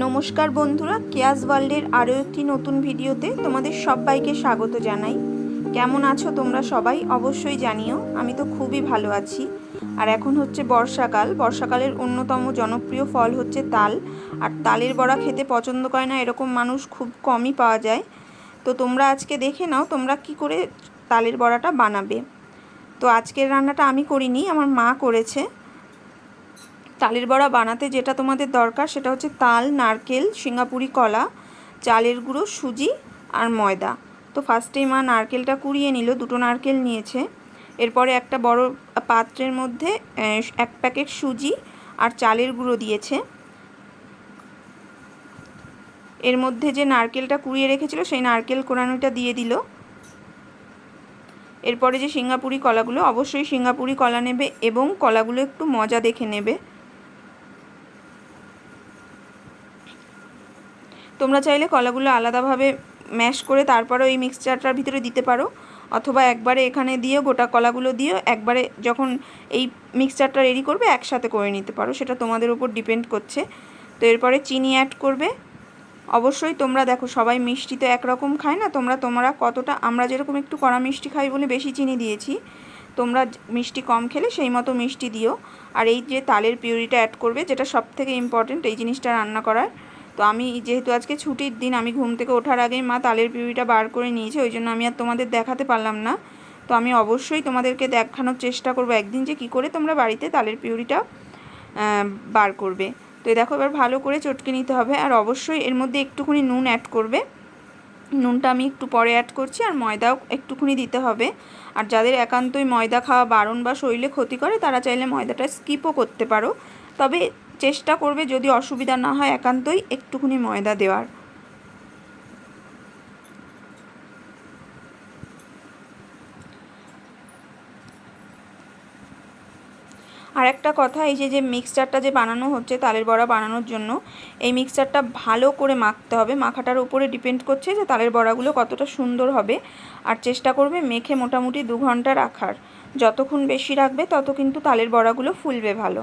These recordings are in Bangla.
নমস্কার বন্ধুরা, কেয়াস ওয়ার্ল্ডের আরও একটি নতুন ভিডিওতে তোমাদের সবাইকে স্বাগত জানাই। কেমন আছো তোমরা সবাই? অবশ্যই জানিও, আমি তো খুবই ভালো আছি। আর এখন হচ্ছে বর্ষাকাল, বর্ষাকালের অন্যতম জনপ্রিয় ফল হচ্ছে তাল। আর তালের বড়া খেতে পছন্দ করে না, এরকম মানুষ খুব কমই পাওয়া যায়। তো তোমরা আজকে দেখে নাও, তোমরা কি করে তালের বড়াটা বানাবে। তো আজকের রান্নাটা আমি করিনি, আমার মা করেছে। তালের বড়া বানাতে যেটা তোমাদের দরকার সেটা হচ্ছে তাল, নারকেল, সিঙ্গাপুরি কলা, চালের গুঁড়ো, সুজি আর ময়দা। তো ফার্স্টেই মা নারকেলটা কুড়িয়ে নিল, দুটো নারকেল নিয়েছে। এরপরে একটা বড় পাত্রের মধ্যে এক প্যাকেট সুজি আর চালের গুঁড়ো দিয়েছে। এর মধ্যে যে নারকেলটা কুড়িয়ে রেখেছিল, সেই নারকেল কোরানোটা দিয়ে দিল। এরপরে যে সিঙ্গাপুরি কলাগুলো, অবশ্যই সিঙ্গাপুরি কলা নেবে এবং কলাগুলো একটু মজা দেখে নেবে। তোমরা চাইলে কলাগুলো আলাদাভাবে ম্যাশ করে তারপরে ওই মিক্সচারটার ভিতরে দিতে পারো। অথবা একবারে এখানে দিয়ে গোটা কলাগুলো দিয়ে একবারে যখন এই মিক্সচারটা রেডি করবে একসাথে করে নিতে পারো। সেটা তোমাদের উপর ডিপেন্ড করছে। তো এরপরে চিনি অ্যাড করবে। অবশ্যই তোমরা দেখো সবাই মিষ্টি তো একরকম খায় না। তোমরা তোমরা কতটা আমরা যেরকম একটু কড়া মিষ্টি খাই বলে বেশি চিনি দিয়েছি, তোমরা মিষ্টি কম খেলে সেই মতো মিষ্টি দিও। আর এই যে তালের পিউরিটা অ্যাড করবে, যেটা সব থেকে ইম্পর্টেন্ট এই জিনিসটা রান্না করার। তো আমি যেহেতু আজকে ছুটির দিন, আমি ঘুম থেকে ওঠার আগেই মা তালের পিউরিটা বার করে নিয়েছে, ওই জন্য আমি আর তোমাদের দেখাতে পারলাম না। তো আমি অবশ্যই তোমাদেরকে দেখানোর চেষ্টা করব একদিন যে কি করে তোমরা বাড়িতে তালের পিউরিটা বার করবে। তো দেখো এবার ভালো করে চটকে নিতে হবে আর অবশ্যই এর মধ্যে একটুখানি নুন অ্যাড করবে। নুনটা আমি একটু পরে অ্যাড করছি আর ময়দাও একটুখানি দিতে হবে। আর যাদের একান্তই ময়দা খাওয়া বারণ বা শরীরে ক্ষতি করে, তারা চাইলে ময়দাটা স্কিপও করতে পারো। তবে চেষ্টা করবে যদি অসুবিধা না হয় একান্তই একটুখানি ময়দা দেওয়ার। আর একটা কথা, এই যে যে মিক্সচারটা যে বানানো হচ্ছে, তালের বড়া বানানোর জন্য, এই মিক্সচারটা ভালো করে মাখতে হবে। মাখাটার উপরে ডিপেন্ড করছে যে তালের বড়াগুলো কতটা সুন্দর হবে। আর চেষ্টা করবে মেখে মোটামুটি দু ঘণ্টা রাখার। যতক্ষণ বেশি রাখবে, তত কিন্তু তালের বড়াগুলো ফুলবে ভালো।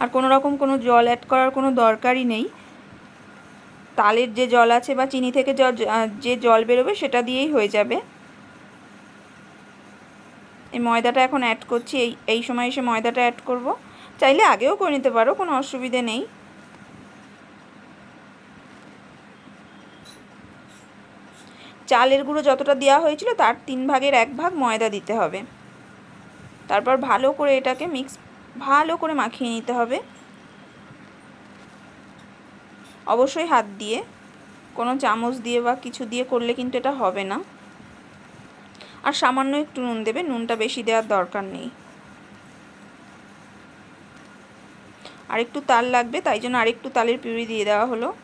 আর কোনো রকম কোনো জল অ্যাড করার কোনো দরকারই নেই। তালের যে জল আছে বা চিনি থেকে যে জল বেরোবে সেটা দিয়েই হয়ে যাবে। এই ময়দাটা এখন অ্যাড করছি, এই এই সময় এসে ময়দাটা অ্যাড করব। চাইলে আগেও করে নিতে পারো, কোনো অসুবিধে নেই। চালের গুঁড়ো যতটা দেওয়া হয়েছিল তার তিন ভাগের এক ভাগ ময়দা দিতে হবে। তারপর ভালো করে এটাকে মিক্স ভালো করে মাখিয়ে নিতে হবে। অবশ্যই হাত দিয়ে, কোনো চামচ দিয়ে বা কিছু দিয়ে করলে কিন্তু এটা হবে না। আর সামান্য একটু নুন দেবে, নুনটা বেশি দেওয়ার দরকার নেই। আর একটু তাল লাগবে, তাই জন্য আরেকটু তালের পিউরি দিয়ে দেওয়া হলো।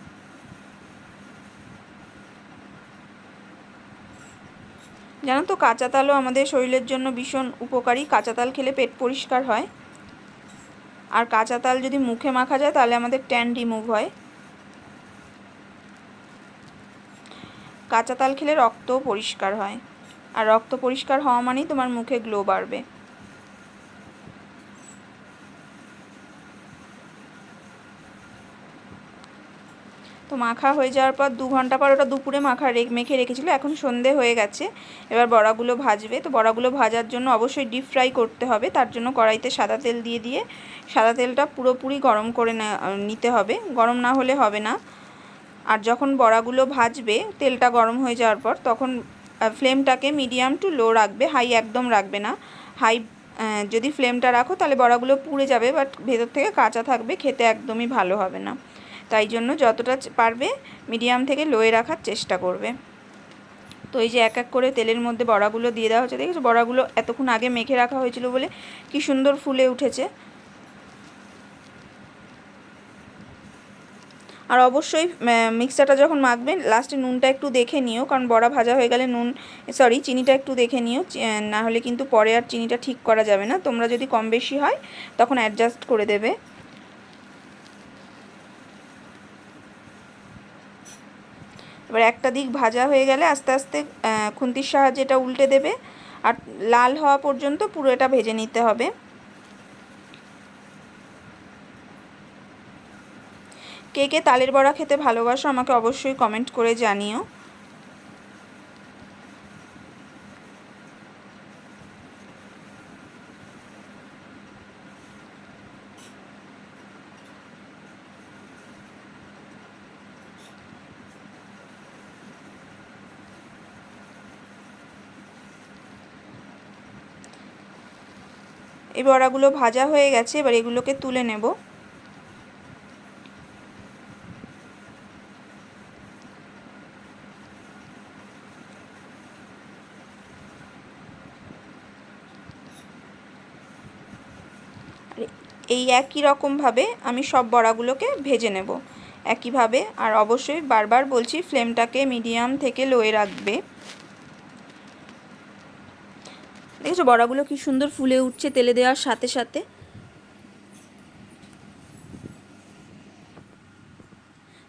জানো তো, কাঁচা তালও আমাদের শরীরের জন্য ভীষণ উপকারী। কাঁচা তাল খেলে পেট পরিষ্কার হয়। আর কাঁচা তাল যদি মুখে মাখা যায়, তাহলে আমাদের ট্যান রিমুভ হয়। কাঁচা তাল খেলে রক্ত পরিষ্কার হয়। আর রক্ত পরিষ্কার হওয়া মানেই তোমার মুখে গ্লো বাড়বে। তো মাখা হয়ে যাওয়ার পর দু ঘণ্টা পর ওটা দুপুরে মাখা মেখে রেখেছিল। এখন সন্ধে হয়ে গেছে। এবার বড়াগুলো ভাজবে। তো বড়াগুলো ভাজার জন্য অবশ্যই ডিপ ফ্রাই করতে হবে। তার জন্য কড়াইতে সাদা তেল দিয়ে দিয়ে সাদা তেলটা পুরোপুরি গরম করে নিতে হবে। গরম না হলে হবে না। আর যখন বড়াগুলো ভাজবে, তেলটা গরম হয়ে যাওয়ার পর তখন ফ্লেমটাকে মিডিয়াম টু লো রাখবে। হাই একদম রাখবে না। হাই যদি ফ্লেমটা রাখো তাহলে বড়াগুলো পুড়ে যাবে। বাট ভেতর থেকে কাঁচা থাকবে। খেতে একদমই ভালো হবে না। তাই জন্য যতটা পারবে মিডিয়াম থেকে লোয়ে রাখার চেষ্টা করবে। তো এই যে এক এক করে তেলের মধ্যে বড়াগুলো দিয়ে দেওয়া হচ্ছে, দেখেছ? বড়াগুলো এতক্ষণ আগে মেখে রাখা হয়েছিল বলে কি সুন্দর ফুলে উঠেছে। আর অবশ্যই মিক্সারটা যখন মাখবেন লাস্টে নুনটা একটু দেখে নিও, কারণ বড়া ভাজা হয়ে গেলে নুন সরি চিনিটা একটু দেখে নিও না হলে কিন্তু পরে আর চিনিটা ঠিক করা যাবে না। তোমরা যদি কম বেশি হয়, তখন অ্যাডজাস্ট করে দেবে। এবার একটা দিক ভাজা হয়ে গেলে আস্তে আস্তে খুন্তির সাহায্যে এটা উল্টে দেবে। আর লাল হওয়া পর্যন্ত পুরো এটা ভেজে নিতে হবে। কে কে তালের বড়া খেতে ভালোবাসো আমাকে অবশ্যই কমেন্ট করে জানিও। এই বড়াগুলো ভাজা হয়ে গেছে, এবার এগুলোকে তুলে নেব। এই একই রকমভাবে আমি সব বড়াগুলোকে ভেজে নেব। একইভাবে, আর অবশ্যই বারবার বলছি, ফ্লেমটাকে মিডিয়াম থেকে লোয়ে রাখবে। দেখেছ বড়াগুলো কি সুন্দর ফুলে উঠছে তেলে দেওয়ার সাথে সাথে?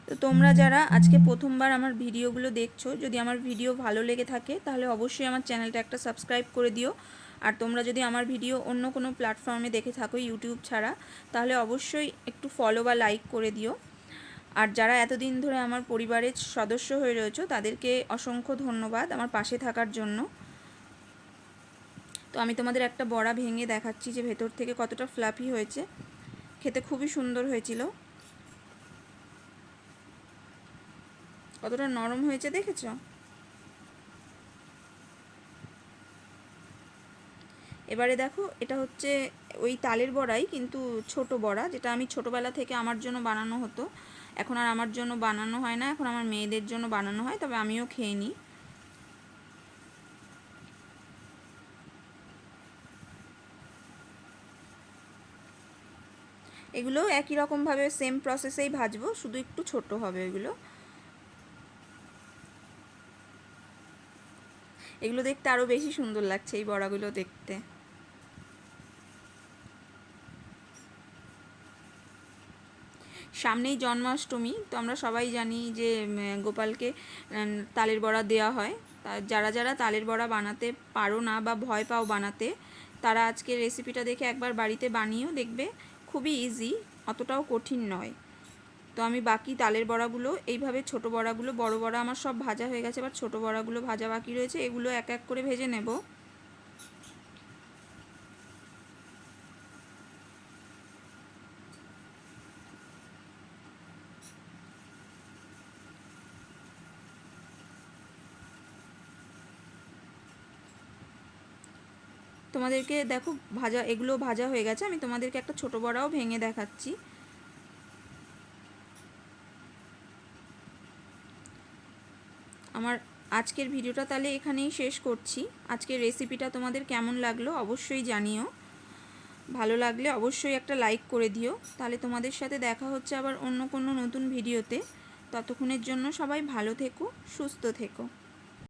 তো তোমরা যারা আজকে প্রথমবার আমার ভিডিওগুলো দেখছ, যদি আমার ভিডিও ভালো লেগে থাকে, তাহলে অবশ্যই আমার চ্যানেলটা একটা সাবস্ক্রাইব করে দিও। আর তোমরা যদি আমার ভিডিও অন্য কোনো প্ল্যাটফর্মে দেখে থাকো, ইউটিউব ছাড়া, তাহলে অবশ্যই একটু ফলো বা লাইক করে দিও। আর যারা এতদিন ধরে আমার পরিবারের সদস্য হয়ে রয়েছে, তাদেরকে অসংখ্য ধন্যবাদ আমার পাশে থাকার জন্য। তো আমি তোমাদের একটা বড়া ভেঙে দেখাচ্ছি যে ভেতর থেকে কতটা ফ্লাফি হয়েছে। খেতে খুবই সুন্দর হয়েছিল। কতটা নরম হয়েছে দেখেছ? এবারে দেখো, এটা হচ্ছে ওই তালের বড়াই, কিন্তু ছোট বড়া, যেটা আমি ছোটোবেলা থেকে আমার জন্য বানানো হতো। এখন আর আমার জন্য বানানো হয় না, এখন আমার মেয়েদের জন্য বানানো হয়, তবে আমিও খেয়ে নিই। এগুলো একই রকমভাবে সেম প্রসেসেই ভাজবো, শুধু একটু ছোট হবে এগুলো। এগুলো দেখতে আরও বেশি সুন্দর লাগছে এই বড়াগুলো দেখতে। সামনেই জন্মাষ্টমী, তো আমরা সবাই জানি যে গোপালকে তালের বড়া দেওয়া হয়। যারা যারা তালের বড়া বানাতে পারো না বা ভয় পাও বানাতে, তারা আজকে রেসিপিটা দেখে একবার বাড়িতে বানিয়েও দেখবে। খুবই ইজি অতটাও কঠিন নয়। তো আমি বাকি তালের বড়াগুলো, এইভাবে ছোট বড়াগুলো, বড় বড়া আমার সব ভাজা হয়ে গেছে, এবার ছোট বড়াগুলো ভাজা বাকি রয়েছে, এগুলো এক এক করে ভেজে নেব। তোমাদেরকে দেখো, ভাজা, এগুলো ভাজা হয়ে গেছে, আমি তোমাদেরকে একটা ছোট বড়াও ভেঙে দেখাচ্ছি। আমার আজকের ভিডিওটা তাহলে এখানেই শেষ করছি। আজকের রেসিপিটা তোমাদের কেমন লাগল অবশ্যই জানিও। ভালো লাগলে অবশ্যই একটা লাইক করে দিও। তাহলে তোমাদের সাথে দেখা হচ্ছে আবার অন্য কোনো নতুন ভিডিওতে। ততক্ষণের জন্য সবাই ভালো থেকো, সুস্থ থেকো।